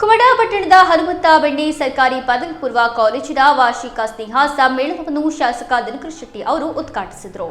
ಕುಮಟಾ ಪಟ್ಟಣದ ಹನುಮಂತ ಬೆಣ್ಣೆ ಸರ್ಕಾರಿ ಪದವಿ ಪೂರ್ವ ಕಾಲೇಜಿನ ವಾರ್ಷಿಕ ಸ್ನೇಹ ಸಮ್ಮೇಳನವನ್ನು ಶಾಸಕ ದಿನಕರ್ ಶೆಟ್ಟಿ ಅವರು ಉದ್ಘಾಟಿಸಿದರು.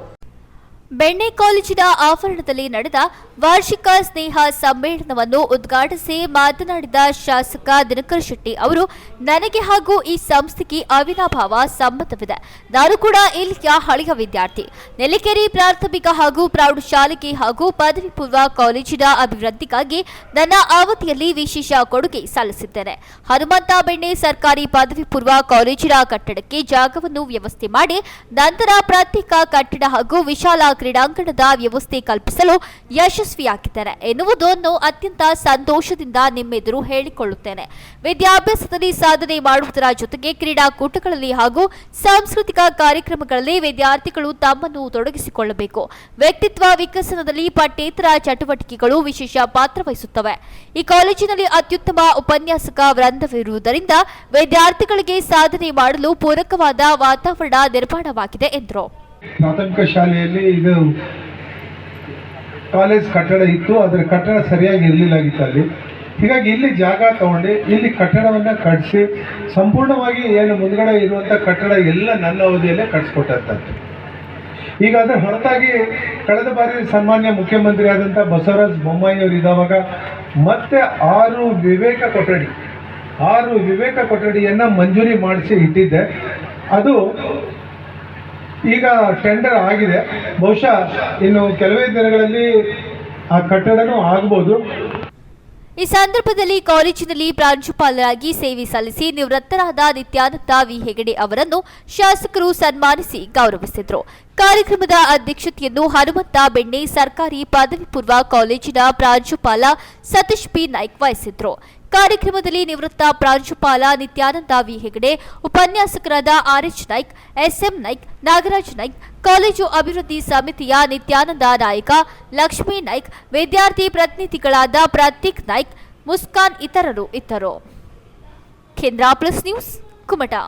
ಬೆಣ್ಣೆ ಕಾಲೇಜಿನ ಆವರಣದಲ್ಲಿ ನಡೆದ ವಾರ್ಷಿಕ ಸ್ನೇಹ ಸಮ್ಮೇಳನವನ್ನು ಉದ್ಘಾಟಿಸಿ ಮಾತನಾಡಿದ ಶಾಸಕ ದಿನಕರ್ ಶೆಟ್ಟಿ ಅವರು, ನನಗೆ ಹಾಗೂ ಈ ಸಂಸ್ಥೆಗೆ ಅವಿನಾಭಾವ ಸಂಬಂಧವಿದೆ. ನಾನು ಕೂಡ ಇಲ್ಲಿಯ ಹಳೆಯ ವಿದ್ಯಾರ್ಥಿ. ನೆಲ್ಲಿಕೆರೆ ಪ್ರಾಥಮಿಕ ಹಾಗೂ ಪ್ರೌಢಶಾಲೆಗೆ ಹಾಗೂ ಪದವಿ ಪೂರ್ವ ಕಾಲೇಜಿನ ಅಭಿವೃದ್ಧಿಗಾಗಿ ನನ್ನ ಅವಧಿಯಲ್ಲಿ ವಿಶೇಷ ಕೊಡುಗೆ ಸಲ್ಲಿಸಿದ್ದೇನೆ. ಹನುಮಂತ ಬೆಣ್ಣೆ ಸರ್ಕಾರಿ ಪದವಿ ಪೂರ್ವ ಕಾಲೇಜಿನ ಕಟ್ಟಡಕ್ಕೆ ಜಾಗವನ್ನು ವ್ಯವಸ್ಥೆ ಮಾಡಿ, ನಂತರ ಪ್ರತ್ಯೇಕ ಕಟ್ಟಡ ಹಾಗೂ ವಿಶಾಲ ಕ್ರೀಡಾಂಗಣದ ವ್ಯವಸ್ಥೆ ಕಲ್ಪಿಸಲು ಯಶಸ್ವಿಯಾಗಿದ್ದಾರೆ ಎನ್ನುವುದನ್ನು ಅತ್ಯಂತ ಸಂತೋಷದಿಂದ ನಿಮ್ಮೆದುರು ಹೇಳಿಕೊಳ್ಳುತ್ತೇನೆ. ವಿದ್ಯಾಭ್ಯಾಸದಲ್ಲಿ ಸಾಧನೆ ಮಾಡುವುದರ ಜೊತೆಗೆ ಕ್ರೀಡಾಕೂಟಗಳಲ್ಲಿ ಹಾಗೂ ಸಾಂಸ್ಕೃತಿಕ ಕಾರ್ಯಕ್ರಮಗಳಲ್ಲಿ ವಿದ್ಯಾರ್ಥಿಗಳು ತಮ್ಮನ್ನು ತೊಡಗಿಸಿಕೊಳ್ಳಬೇಕು. ವ್ಯಕ್ತಿತ್ವ ವಿಕಸನದಲ್ಲಿ ಪಠ್ಯೇತರ ಚಟುವಟಿಕೆಗಳು ವಿಶೇಷ ಪಾತ್ರ ವಹಿಸುತ್ತವೆ. ಈ ಕಾಲೇಜಿನಲ್ಲಿ ಅತ್ಯುತ್ತಮ ಉಪನ್ಯಾಸಕ ವೃಂದವಿರುವುದರಿಂದ ವಿದ್ಯಾರ್ಥಿಗಳಿಗೆ ಸಾಧನೆ ಮಾಡಲು ಪೂರಕವಾದ ವಾತಾವರಣ ನಿರ್ಮಾಣವಾಗಿದೆ ಎಂದರು. ಪ್ರಾಥಮಿಕ ಶಾಲೆಯಲ್ಲಿ ಇದು ಕಾಲೇಜ್ ಕಟ್ಟಡ ಇತ್ತು ಅದರ ಕಟ್ಟಡ ಸರಿಯಾಗಿ ಇರಲಿಲ್ಲಾಗಿತ್ತು ಅಲ್ಲಿ. ಹೀಗಾಗಿ ಇಲ್ಲಿ ಜಾಗ ತಗೊಂಡು ಇಲ್ಲಿ ಕಟ್ಟಡವನ್ನು ಕಟ್ಟಿಸಿ ಸಂಪೂರ್ಣವಾಗಿ ಏನು ಮುಂದ್ಗಡೆ ಇರುವಂಥ ಕಟ್ಟಡ ಎಲ್ಲ ನನ್ನ ಅವಧಿಯಲ್ಲೇ ಕಟ್ಸ್ಕೊಟ್ಟಂಥದ್ದು ಈಗ ಅದರ ಹೊರತಾಗಿ ಕಳೆದ ಬಾರಿ ಸನ್ಮಾನ್ಯ ಮುಖ್ಯಮಂತ್ರಿ ಆದಂಥ ಬಸವರಾಜ ಬೊಮ್ಮಾಯಿ ಅವರು ಇದ್ದಾವಾಗ ಮತ್ತೆ ಆರು ವಿವೇಕ ಕೊಠಡಿ, ಆರು ವಿವೇಕ ಕೊಠಡಿಯನ್ನು ಮಂಜೂರಿ ಮಾಡಿಸಿ ಇಟ್ಟಿದ್ದೆ. ಅದು ಈಗ ಟೆಂಡರ್ ಆಗಿದೆ. ಬಹುಶಃ ಇನ್ನು ಕೆಲವೇ ದಿನಗಳಲ್ಲಿ ಆ ಕಟ್ಟಡನೂ ಆಗಬಹುದು ಈ ಸಂದರ್ಭದಲ್ಲಿ ಕಾಲೇಜಿನಲ್ಲಿ ಪ್ರಾಂಶುಪಾಲರಾಗಿ ಸೇವೆ ಸಲ್ಲಿಸಿ ನಿವೃತ್ತರಾದ ನಿತ್ಯಾನಂದ ವಿ. ಹೆಗಡೆ ಅವರನ್ನು ಶಾಸಕರು ಸನ್ಮಾನಿಸಿ ಗೌರವಿಸಿದರು. ಕಾರ್ಯಕ್ರಮದ ಅಧ್ಯಕ್ಷತೆಯನ್ನು ಹನುಮಂತ ಬೆಣ್ಣೆ ಸರ್ಕಾರಿ ಪದವಿ ಪೂರ್ವ ಕಾಲೇಜಿನ ಪ್ರಾಂಶುಪಾಲ ಸತೀಶ್ ಪಿ. ನಾಯ್ಕ್ ವಹಿಸಿದ್ರು. ಕಾರ್ಯಕ್ರಮದಲ್ಲಿ ನಿವೃತ್ತ ಪ್ರಾಂಶುಪಾಲ ನಿತ್ಯಾನಂದ ವಿ ಹೆಗಡೆ, ಉಪನ್ಯಾಸಕರಾದ R H Naik, S M Naik, Nagaraj Naik, college ಅಭಿವೃದ್ಧಿ ಸಮಿತಿಯ ನಿತ್ಯಾನಂದ ನಾಯಕ, ಲಕ್ಷ್ಮೀ ನಾಯ್ಕ್, ವಿದ್ಯಾರ್ಥಿ ಪ್ರತಿನಿಧಿಗಳಾದ ಪ್ರತೀಕ್ ನಾಯ್ಕ್, ಮುಸ್ಕಾನ್ ಇತರರು ಇತರು ಕೇಂದ್ರ ಪ್ಲಸ್ ನ್ಯೂಸ್ ಕುಮಟಾ.